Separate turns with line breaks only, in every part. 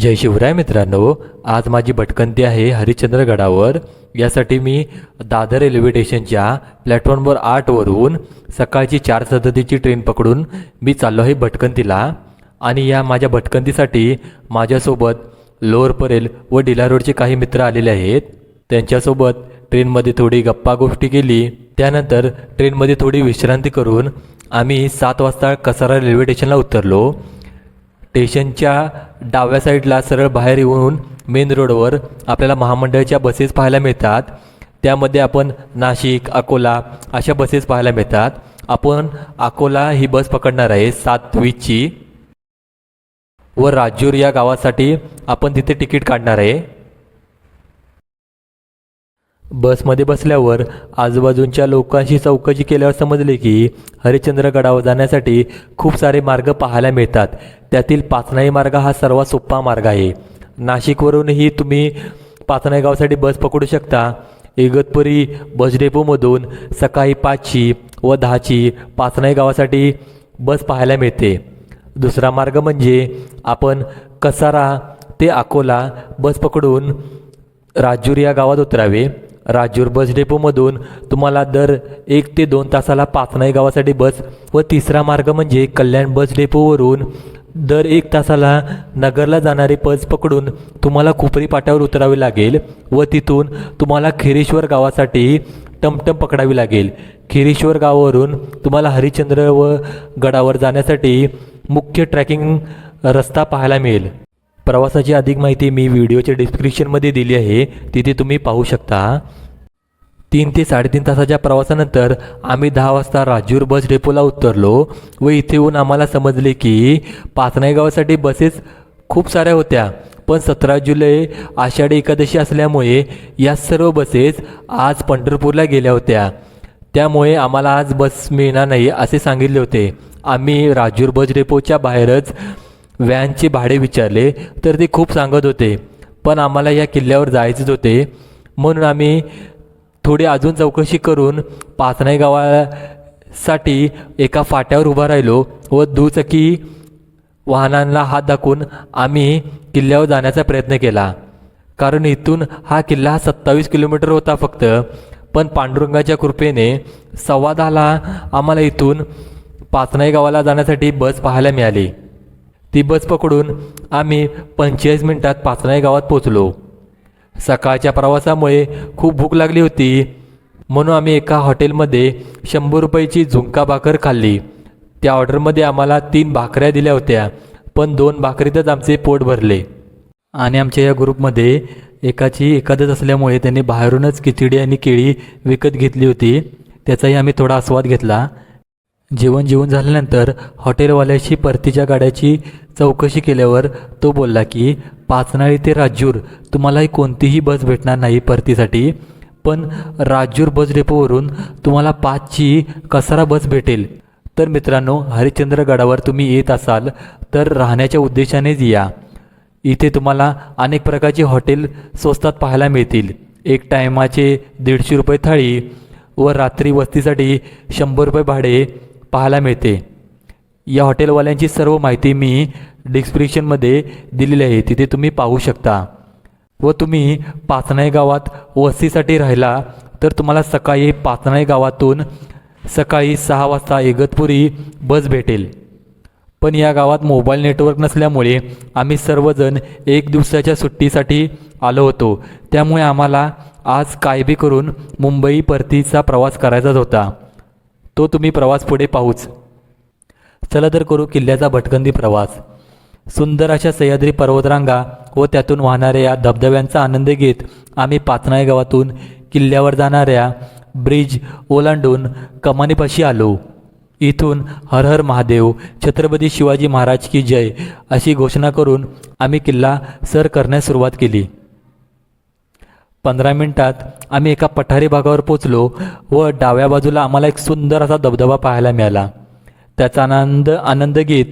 जय शिवराय मित्रांनो आज माझी भटकंती आहे हरिश्चंद्रगडावर यासाठी मी दादर रेल्वे स्टेशनच्या प्लॅटफॉर्मवर आठवरून सकाळची चार सदतीची ट्रेन पकडून मी चाललो आहे भटकंतीला. आणि या माझ्या भटकंतीसाठी माझ्यासोबत लोअर परेल व डिला रोडचे काही मित्र आलेले आहेत. त्यांच्यासोबत ट्रेनमध्ये थोडी गप्पा गोष्टी केली. त्यानंतर ट्रेनमध्ये थोडी विश्रांती करून आम्ही सात वाजता कसारा रेल्वे स्टेशनला उतरलो. स्टेशनच्या डाव्या साईडला सरळ बाहेर येऊन मेन रोडवर आपल्याला महामंडळाच्या बसेस पाहायला मिळतात. त्यामध्ये आपण नाशिक अकोला अशा बसेस पाहायला मिळतात. आपण अकोला ही बस पकडणार आहे सातवीची व राजूर या गावासाठी आपण तिथे तिकीट काढणार आहे. बसमध्ये बसल्यावर आजूबाजूंच्या लोकांशी चौकशी केल्यावर समजले की हरिश्चंद्रगडावर जाण्यासाठी खूप सारे मार्ग पाहायला मिळतात. त्यातील पाचनाई मार्ग हा सर्वात सोपा मार्ग आहे. नाशिकवरूनही तुम्ही पाचनाई गावासाठी बस पकडू शकता. इगतपुरी बस डेपोमधून सकाळी पाचची व दहाची पाचनाई गावासाठी बस पाहायला मिळते. दुसरा मार्ग म्हणजे आपण कसारा ते अकोला बस पकडून राजूर या गावात उतरावे. राजूर बस डेपोमधून तुम्हाला दर एक ते दोन तासाला पाचनाई गावासाठी बस व तिसरा मार्ग म्हणजे कल्याण बस डेपोवरून दर एक तासाला नगरला जाणारी बस पकडून तुम्हाला खुपरी पाट्यावर उतरावे लागेल व तिथून तुम्हाला खिरेश्वर गावासाठी टमटम पकडावी लागेल. खिरेश्वर गावावरून तुम्हाला हरिश्चंद्र व गडावर जाण्यासाठी मुख्य ट्रॅकिंग रस्ता पाहायला मिळेल. प्रवासाची अधिक माहिती मी व्हिडिओच्या डिस्क्रिप्शनमध्ये दिली आहे. तिथे तुम्ही पाहू शकता. तीन ते साडेतीन तासाच्या प्रवासानंतर आम्ही दहा वाजता राजूर बस डेपोला उतरलो व इथे येऊन आम्हाला समजले की पाचनाई गावासाठी बसेस खूप साऱ्या होत्या. पण सतरा जुलै आषाढी एकादशी असल्यामुळे या सर्व बसेस आज पंढरपूरला गेल्या होत्या. त्यामुळे आम्हाला आज बस मिळणार नाही असे सांगितले होते. आम्ही राजूर बस डेपोच्या बाहेरच व्हॅनचे भाडे विचारले तर ते खूप सांगत होते. पण आम्हाला या किल्ल्यावर जायचेच होते. म्हणून आम्ही थोडी अजून चौकशी करून पाचनाई गावासाठी एका फाट्यावर उभा राहिलो व दुचाकी वाहनांना हात दाखवून आम्ही किल्ल्यावर जाण्याचा प्रयत्न केला. कारण इथून हा किल्ला सत्तावीस किलोमीटर होता फक्त. पण पांडुरंगाच्या कृपेने सव्वा दहाला आम्हाला इथून पाचनाई गावाला जाण्यासाठी बस पाहायला मिळाली. ती बस पकडून आम्ही पंचेचाळीस मिनिटात पाचनाई गावात पोचलो सकाळच्या प्रवासामुळे खूप भूक लागली होती. म्हणून आम्ही एका हॉटेलमध्ये शंभर रुपयाची झुंका भाकर खाल्ली. त्या ऑर्डरमध्ये आम्हाला तीन भाकऱ्या दिल्या होत्या पण दोन भाकरीतच आमचे पोट भरले. आणि आमच्या या ग्रुपमध्ये एकाची एकादच असल्यामुळे त्यांनी बाहेरूनच खिचडी आणि केळी विकत घेतली होती. त्याचाही आम्ही थोडा आस्वाद घेतला. जेवण जेवण झाल्यानंतर हॉटेलवाल्याशी परतीच्या गाड्याची चौकशी केल्यावर तो बोलला की पाचनाळी ते राजूर तुम्हालाही कोणतीही बस भेटणार नाही परतीसाठी. पण राजूर बस डेपोवरून तुम्हाला पाचची कसारा बस भेटेल. तर मित्रांनो हरिश्चंद्रगडावर तुम्ही येत असाल तर राहण्याच्या उद्देशानेच या. इथे तुम्हाला अनेक प्रकारचे हॉटेल स्वस्तात पाहायला मिळतील. एक टायमाचे दीडशे रुपये थाळी व रात्री वस्तीसाठी शंभर रुपये भाडे पाहायला मिळते. या हॉटेलवाल्यांची सर्व माहिती मी डिस्क्रिप्शनमध्ये दिलेली आहे. तिथे तुम्ही पाहू शकता. व तुम्ही पाचनाई गावात वस्तीसाठी राहिला तर तुम्हाला सकाळी पाचनाई गावातून सकाळी सहा वाजता इगतपुरी बस भेटेल. पण या गावात मोबाईल नेटवर्क नसल्यामुळे आम्ही सर्वजण एक दिवसाच्या सुट्टीसाठी आलो होतो. त्यामुळे आम्हाला आज कायबी करून मुंबई परतीचा प्रवास करायचाच होता. तो तुम्ही प्रवास पुढे पाहूच. चला तर करू किल्ल्याचा भटकंदी प्रवास. सुंदर अशा सह्याद्री पर्वतरांगा व त्यातून वाहणाऱ्या या धबधब्यांचा आनंद घेत आम्ही पाचनाय गावातून किल्ल्यावर जाणाऱ्या ब्रिज ओलांडून कमानीपाशी आलो. इथून हर हर महादेव छत्रपती शिवाजी महाराज की जय अशी घोषणा करून आम्ही किल्ला सर करण्यास सुरुवात केली. पंधरा मिनिटात आम्ही एका पठारी भागावर पोचलो व डाव्या बाजूला आम्हाला एक सुंदर असा धबधबा पाहायला मिळाला. त्याचा आनंद आनंद घेत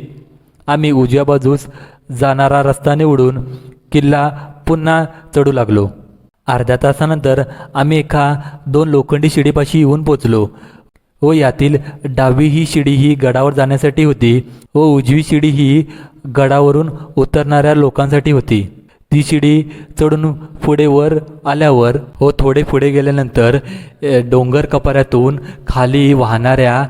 आम्ही उजव्या बाजूस जाणारा रस्ता निवडून किल्ला पुन्हा चढू लागलो. अर्ध्या तासानंतर आम्ही एका दोन लोखंडी शिडीपाशी येऊन पोचलो व यातील डावी ही शिडी ही गडावर जाण्यासाठी होती व उजवी शिडी ही गडावरून उतरणाऱ्या लोकांसाठी होती. ती शिडी चढून पुढे वर आल्यावर व थोडे पुढे गेल्यानंतर डोंगर कपाऱ्यातून खाली वाहणाऱ्या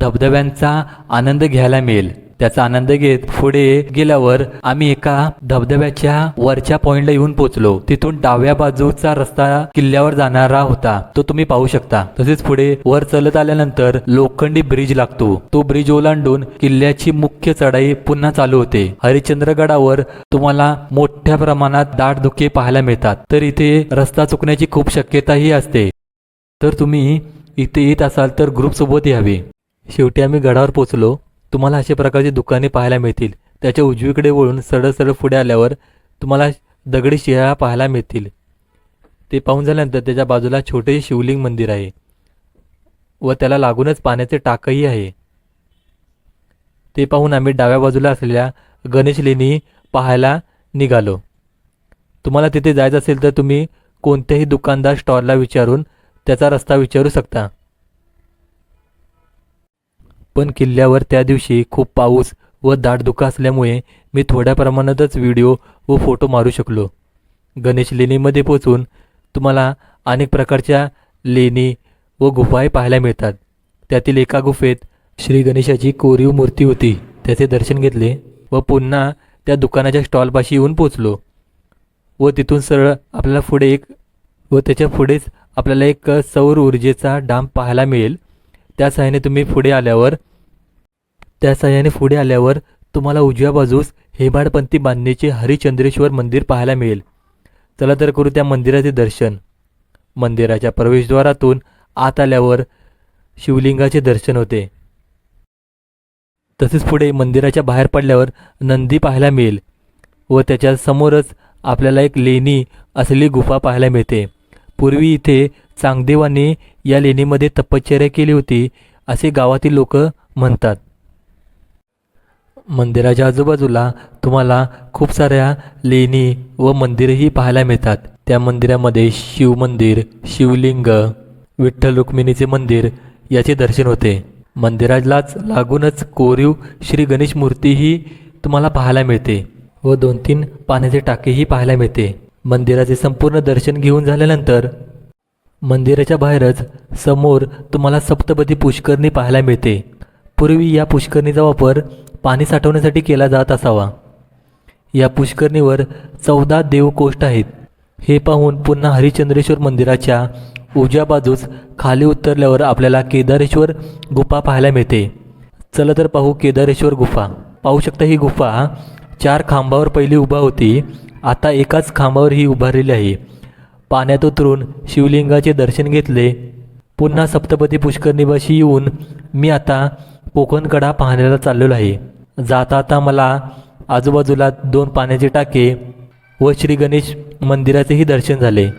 धबधब्यांचा आनंद घ्यायला मिळेल. त्याचा आनंद घेत पुढे गेल्यावर आम्ही एका धबधब्याच्या वरच्या पॉइंटला येऊन पोहोचलो. तिथून डाव्या बाजूचा रस्ता किल्ल्यावर जाणारा होता. तो तुम्ही पाहू शकता. तसेच पुढे वर चलत आल्यानंतर लोखंडी ब्रिज लागतो. तो ब्रिज ओलांडून किल्ल्याची मुख्य चढाई पुन्हा चालू होते. हरिश्चंद्रगडावर तुम्हाला मोठ्या प्रमाणात दाट धुके पाहायला मिळतात. तर इथे रस्ता चुकण्याची खूप शक्यताही असते. तर तुम्ही इथे येत असाल तर ग्रुपसोबत यावे. शेवटी आम्ही गडावर पोचलो तुम्हाला अशा प्रकारची दुकाने पाहायला मिळतील. त्याच्या उजवीकडे वळून सरळ सरळ पुढे आल्यावर तुम्हाला दगडी शिळा पाहायला मिळतील. ते पाहून झाल्यानंतर त्याच्या बाजूला छोटे शिवलिंग मंदिर आहे व त्याला लागूनच पाण्याचे टाकही आहे. ते पाहून आम्ही डाव्या बाजूला असलेल्या गणेश लेणी पाहायला निघालो. तुम्हाला तिथे जायचं असेल तर तुम्ही कोणत्याही दुकानदार स्टॉलला विचारून त्याचा रस्ता विचारू शकता. पण किल्ल्यावर त्या दिवशी खूप पाऊस व दाटधुका असल्यामुळे मी थोड्या प्रमाणातच व्हिडिओ व फोटो मारू शकलो. गणेश लेणीमध्ये पोचून तुम्हाला अनेक प्रकारच्या लेणी व गुफाही पाहायला मिळतात. त्यातील एका गुफेत श्री गणेशाची कोरीव मूर्ती होती. त्याचे दर्शन घेतले व पुन्हा त्या दुकानाच्या स्टॉलपाशी येऊन पोचलो. व तिथून सरळ आपल्याला पुढे एक व त्याच्या पुढेच आपल्याला एक सौर ऊर्जेचा डाम पाहायला मिळेल. त्या सहाय्याने तुम्ही पुढे आल्यावर त्या सहाय्याने पुढे आल्यावर तुम्हाला उजव्या बाजूस हेमाडपंथी बांधणीचे हरिचंद्रेश्वर मंदिर पाहायला मिळेल. चला तर करू त्या मंदिराचे दर्शन. मंदिराच्या प्रवेशद्वारातून आत आल्यावर शिवलिंगाचे दर्शन होते. तसेच पुढे मंदिराच्या बाहेर पडल्यावर नंदी पाहायला मिळेल व त्याच्या समोरच आपल्याला एक लेणी असलेली गुफा पाहायला मिळते. पूर्वी इथे चांगदेवाने या लेणीमध्ये तपश्चर्या केली होती असे गावातील लोक म्हणतात. मंदिराच्या आजूबाजूला तुम्हाला खूप साऱ्या लेणी व मंदिरही पाहायला मिळतात. त्या मंदिरामध्ये शिवमंदिर शिवलिंग विठ्ठल रुक्मिणीचे मंदिर याचे दर्शन होते. मंदिरालाच लागूनच कोरीव श्री गणेश मूर्तीही तुम्हाला पाहायला मिळते व दोन तीन पाण्याचे टाकेही पाहायला मिळते. मंदिराचे संपूर्ण दर्शन घेऊन झाल्यानंतर मंदिराच्या बाहेरच समोर तुम्हाला सप्तपदी पुष्करणी पाहायला मिळते. पूर्वी या पुष्करणीचा वापर पाणी साठवण्यासाठी केला जात असावा. या पुष्करणीवर चौदा देवकोष्ठ आहेत. हे पाहून पुन्हा हरिचंद्रेश्वर मंदिराच्या उजव्या बाजूस खाली उतरल्यावर आपल्याला केदारेश्वर गुफा पाहायला मिळते. चला तर पाहू केदारेश्वर गुफा. पाहू शकता ही गुफा चार खांबावर पहिली उभा होती. आता एकाच खांबावर ही उभारलेली आहे. पाण्यात उतरून शिवलिंगाचे दर्शन घेतले. पुन्हा सप्तपती पुष्करणीपाशी येऊन मी आता कोकणकडा पाहण्याला चाललेलो आहे. जाता आता मला आजूबाजूला दोन पाण्याचे टाके व श्री गणेश मंदिराचेही दर्शन झाले.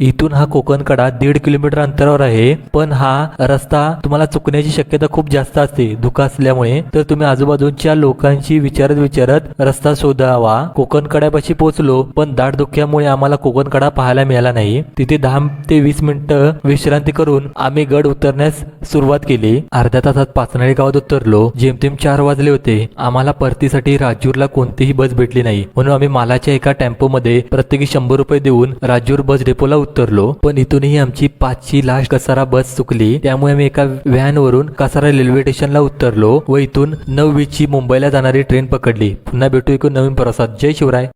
इथून हा कोकणकडा दीड किलोमीटर अंतरावर आहे. पण हा रस्ता तुम्हाला चुकण्याची शक्यता खूप जास्त असते. धुका असल्यामुळे. तर तुम्ही आजूबाजूच्या लोकांशी विचारत विचारत रस्ता शोधावा. कोकणकड्यापाशी पोहोचलो पण दाट धुक्यामुळे आम्हाला कोकण कडा पाहायला मिळाला नाही. तिथे दहा ते वीस मिनिटं विश्रांती करून आम्ही गड उतरण्यास सुरुवात केली. अर्ध्या तासात पाचनाळी गावात उतरलो. जेमतेम चार वाजले होते. आम्हाला परतीसाठी राजूरला कोणतीही बस भेटली नाही. म्हणून आम्ही मालाच्या एका टेम्पोमध्ये प्रत्येकी शंभर रुपये देऊन राजूर बस डेपोला उतरलो पण इथूनही आमची पाचची लास्ट कसारा बस चुकली. त्यामुळे आम्ही एका व्हॅन वरून कसारा रेल्वे स्टेशनला उतरलो व इथून नववीची मुंबईला जाणारी ट्रेन पकडली. पुन्हा भेटू एक नवीन प्रसाद जय शिवराय.